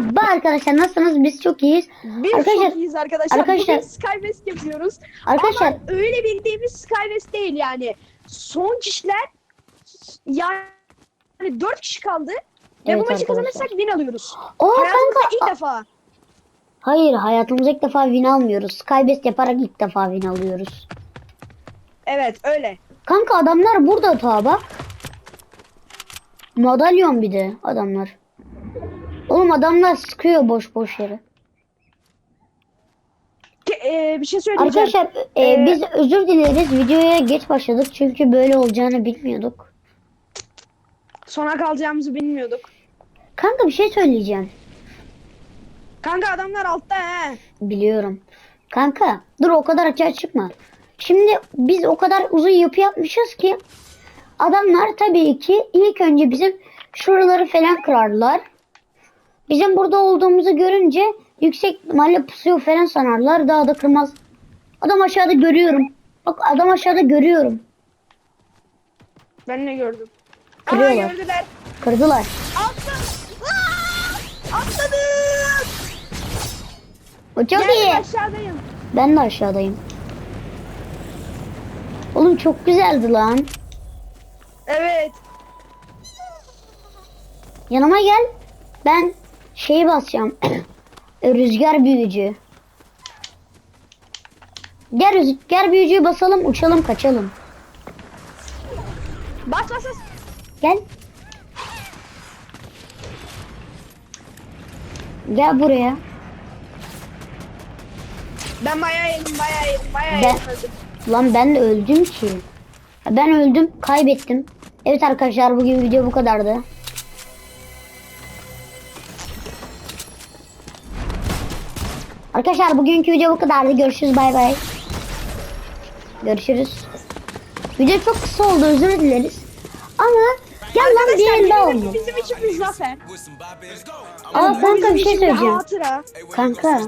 Merhaba arkadaşlar nasılsınız? Biz çok iyiyiz. Biz Arkadaşlar- çok iyiyiz arkadaşlar. arkadaşlar- Bugün Skywest yapıyoruz. Arkadaşlar Ama öyle bildiğimiz Skywest değil yani. Son kişiler yani dört kişi kaldı. Ve Evet bu maçı kazanırsak win alıyoruz. o Hayatımızda kanka ilk defa. hayır hayatımızda ilk defa win almıyoruz. Skybest yaparak ilk defa win alıyoruz. Evet öyle. Kanka adamlar burada ta bak. Madalyon bir de adamlar. Oğlum adamlar sıkıyor boş boş yere. Ke- e, bir şey söyleyeceğim. Arkadaşlar e, Ee, biz özür dileriz. Videoya geç başladık çünkü böyle olacağını bilmiyorduk. Sona kalacağımızı bilmiyorduk. Kanka bir şey söyleyeceğim. Kanka adamlar altta he. Biliyorum. Kanka dur o kadar açığa çıkma. Şimdi biz o kadar uzun yapı yapmışız ki adamlar tabii ki ilk önce bizim şuraları falan kırarlar. Bizim burada olduğumuzu görünce yüksek ihtimalle pusuyor falan sanarlar. Daha da kırmaz. Adam aşağıda görüyorum. Bak adam aşağıda görüyorum. Ben ne gördüm? Aa Kırıyorlar. gördüler. Kırdılar. Altta. Aa! Atladım. O çok Geldim iyi. aşağıdayım. Ben de aşağıdayım. Oğlum çok güzeldi lan. Evet. Yanıma gel. Ben şeyi basacağım. Rüzgar büyücü. Gel rüzgar büyücüyü basalım, uçalım, kaçalım. Bas bas bas. Gel. Gel buraya. Ben bayağı yedim bayağı yedim bayağı Ben- yedim. Lan ben de öldüm ki. Ben öldüm, kaybettim. Evet arkadaşlar bugün video bu kadardı. Arkadaşlar bugünkü video bu kadardı. Görüşürüz bay bay. Görüşürüz. Video çok kısa oldu özür dileriz. Ama gel lan diğerinde yemin oldu. bizim için bir zafer. Aa kanka bir şey bir söyleyeceğim. Kanka